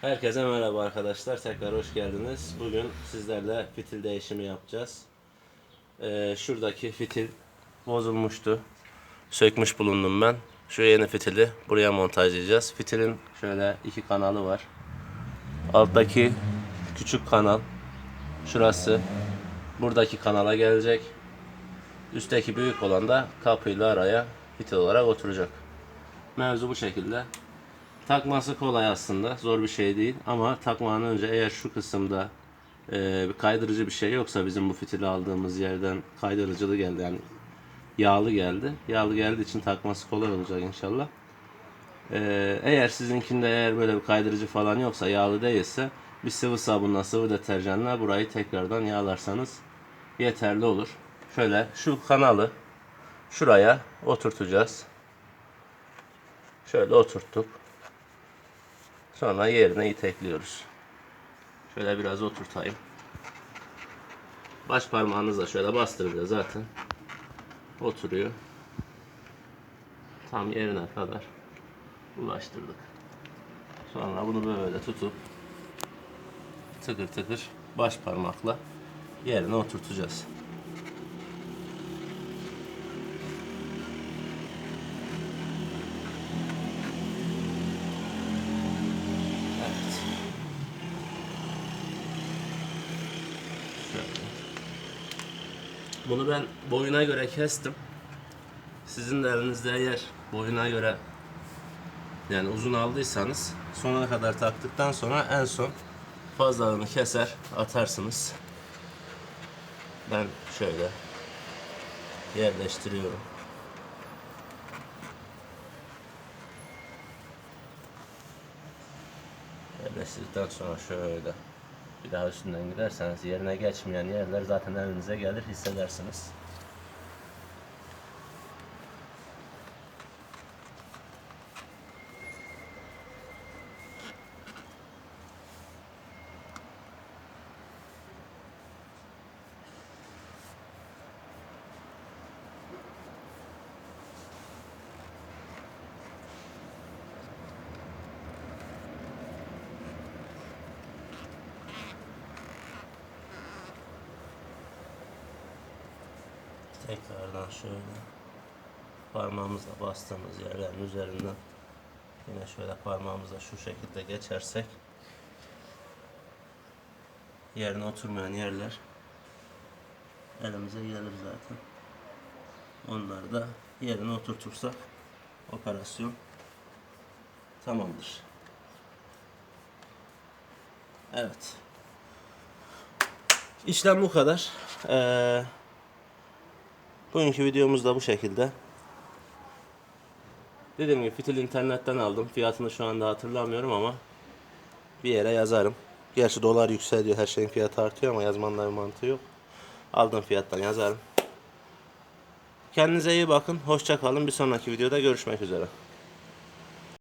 Herkese merhaba arkadaşlar. Tekrar hoş geldiniz. Bugün sizlerle fitil değişimi yapacağız. Ee, şuradaki fitil bozulmuştu. Sökmüş bulundum ben. Şu yeni fitili buraya montajlayacağız. Fitilin şöyle iki kanalı var. Alttaki küçük kanal şurası buradaki kanala gelecek. Üstteki büyük olan da kapıyla araya fitil olarak oturacak. Mevzu bu şekilde. Takması kolay aslında. Zor bir şey değil. Ama takmadan önce eğer şu kısımda e, bir kaydırıcı bir şey yoksa bizim bu fitili aldığımız yerden kaydırıcılı geldi. Yani yağlı geldi. Yağlı geldiği için takması kolay olacak inşallah. E, eğer sizinkinde eğer böyle bir kaydırıcı falan yoksa yağlı değilse bir sıvı sabunla sıvı deterjanla burayı tekrardan yağlarsanız yeterli olur. Şöyle şu kanalı şuraya oturtacağız. Şöyle oturttuk. Sonra yerine itekliyoruz. Şöyle biraz oturtayım. Baş parmağınızla şöyle bastırınca zaten oturuyor. Tam yerine kadar ulaştırdık. Sonra bunu böyle tutup tıkır tıkır baş parmakla yerine oturtacağız. Evet. Şöyle. Bunu ben boyuna göre kestim. Sizin de elinizde eğer boyuna göre yani uzun aldıysanız sonuna kadar taktıktan sonra en son fazlalığını keser atarsınız. Ben şöyle yerleştiriyorum. Yerleştirdikten sonra şöyle bir daha üstünden giderseniz yerine geçmeyen yerler zaten elinize gelir hissedersiniz. Tekrardan şöyle parmağımızla bastığımız yerlerin üzerinden yine şöyle parmağımızla şu şekilde geçersek yerine oturmayan yerler elimize gelir zaten. Onları da yerine oturtursak operasyon tamamdır. Evet. İşlem bu kadar. Ee, Bugünkü videomuz da bu şekilde. Dediğim gibi fitil internetten aldım. Fiyatını şu anda hatırlamıyorum ama bir yere yazarım. Gerçi dolar yükseliyor, her şeyin fiyatı artıyor ama yazmanın bir mantığı yok. Aldığım fiyattan yazarım. Kendinize iyi bakın, hoşça kalın. Bir sonraki videoda görüşmek üzere.